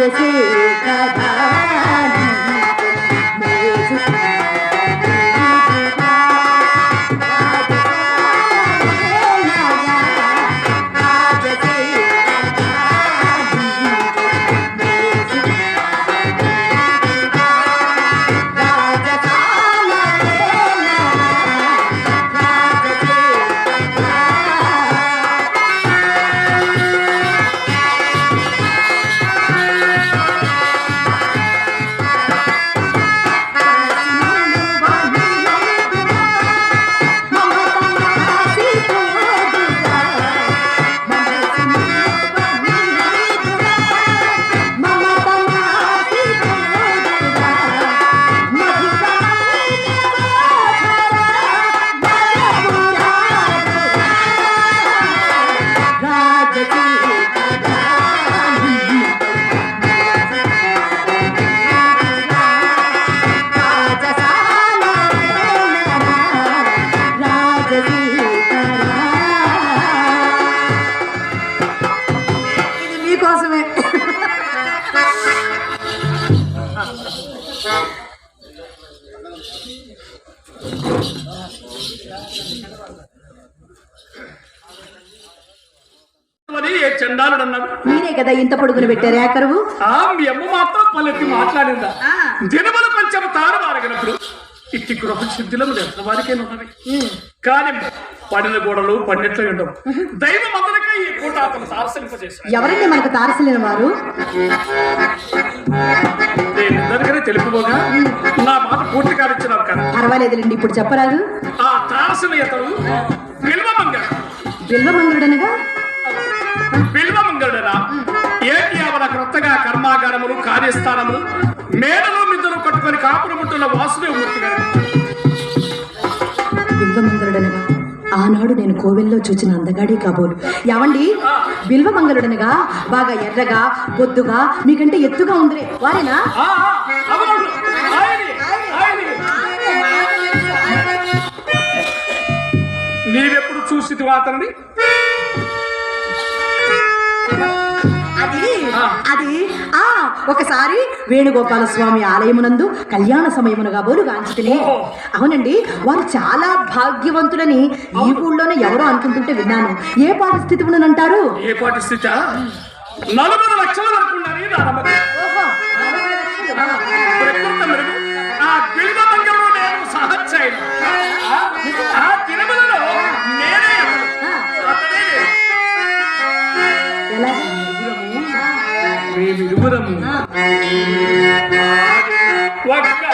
จะชื่อคาถ మీరే కదా ఇంత పొడుగును పెట్టారు ఏకరువు ఆ మీ అమ్మ మాత్రం పల్లెత్తి మాట్లాడిందా? దినముల పంచమ తారమారగినప్పుడు ఇట్టి గృహ సిద్ధిలము ఎంత వారికే ఉన్నవి? కానీ పడిన గోడలు పండిట్లు ఉండవు. దైవం అందరికీ ఈ పూట అతను సారసింపజేశాడు ఎవరండి మనకు తారసలేని వారు? నేనిద్దరికనే తెలుపుకోగా నా మాట పూర్తి కావిచ్చినావు కదా. పర్వాలేదులేండి ఇప్పుడు చెప్పరాదు. ఆ తారసిన ఇతడు బిల్వమంగళ బిల్వమంగళుడనగా బిల్వమంగళుడనా ఏంటి అవన క్రొత్తగా కర్మాగారములు కార్యస్థానములు మేడలు మిద్దరు కట్టుకొని కాపురముంటున్న వాసుదేవమూర్తి గారు బిల్వమంగళుడనగా ఆనాడు నేను కోవెల్లో చూచిన అందగాడి కాబోలు. యావండి? బిల్వమంగళుడనగా బాగా ఎర్రగా బొద్దుగా మీకంటే ఎత్తుగా ఉందిరే వారేనా. నీవెప్పుడు చూసి అది. అది ఆ ఒకసారి వేణుగోపాల స్వామి ఆలయమునందు కళ్యాణ సమయమునగా బోలు గాంచితిని. అవునండి వారు చాలా భాగ్యవంతులని ఈ ఊళ్ళోనే ఎవరో అనుకుంటుంటే విన్నాను. ఏ పరిస్థితి అంటారు ఏ పాటి స్థిత నలుగురు లక్షల వరకు మేమిరువురము ఒక్క